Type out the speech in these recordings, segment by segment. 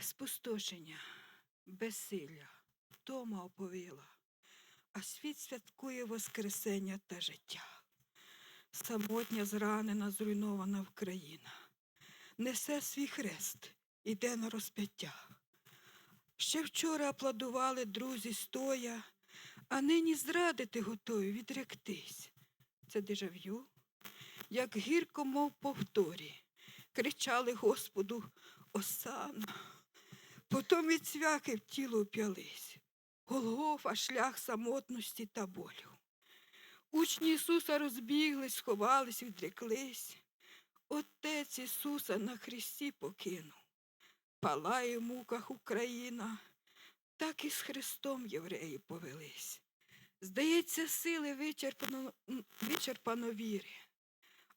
Спустошення, безсилля, втома оповила, а світ святкує Воскресення та життя. Самотня зранена, зруйнована Україна. Несе свій хрест, іде на розп'яття. Ще вчора аплодували друзі стоя, а нині зрадити готові відректись. Це дежав'ю, як гірко, мов повторі, кричали Господу Осана. Потім від цвяхи в тіло вп'ялись. Голгофа, шлях самотності та болю. Учні Ісуса розбіглись, сховались, відреклись. Отець Ісуса на хресті покинув. Палає в муках Україна, так і з Христом євреї повелись. Здається, сили вичерпано, вичерпано віри.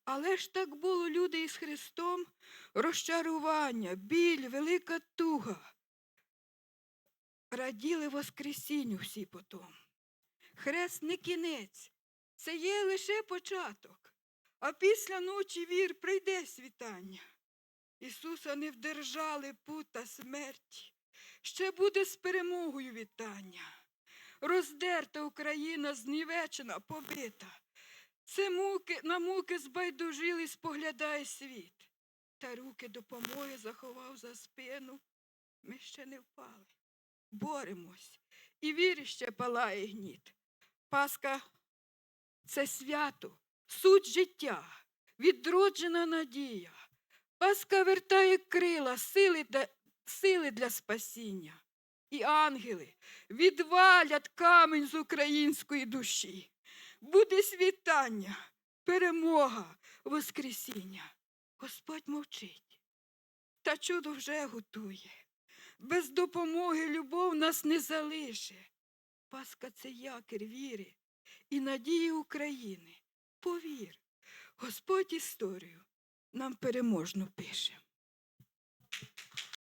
Але ж так було люди із Христом розчарування, біль, велика туга. Раділи Воскресінню всі потом. Хрест не кінець, це є лише початок, а після ночі вір прийде світання. Ісуса не вдержали пута смерті, ще буде з перемогою вітання. Роздерта Україна, знівечена, побита. Це муки, на муки збайдужили, споглядає світ. Та руки допомоги заховав за спину. Ми ще не впали. Боремось, і вірі ще палає гніт. Пасха це свято, суть життя, відроджена надія. Пасха вертає крила, сили для, сили для спасіння. І ангели відвалять камінь з української душі. Буде світання, перемога, воскресіння. Господь мовчить, та чудо вже готує. Без допомоги любов нас не залише. Пасха це якір віри і надії України. Повір, Господь історію нам переможно пише.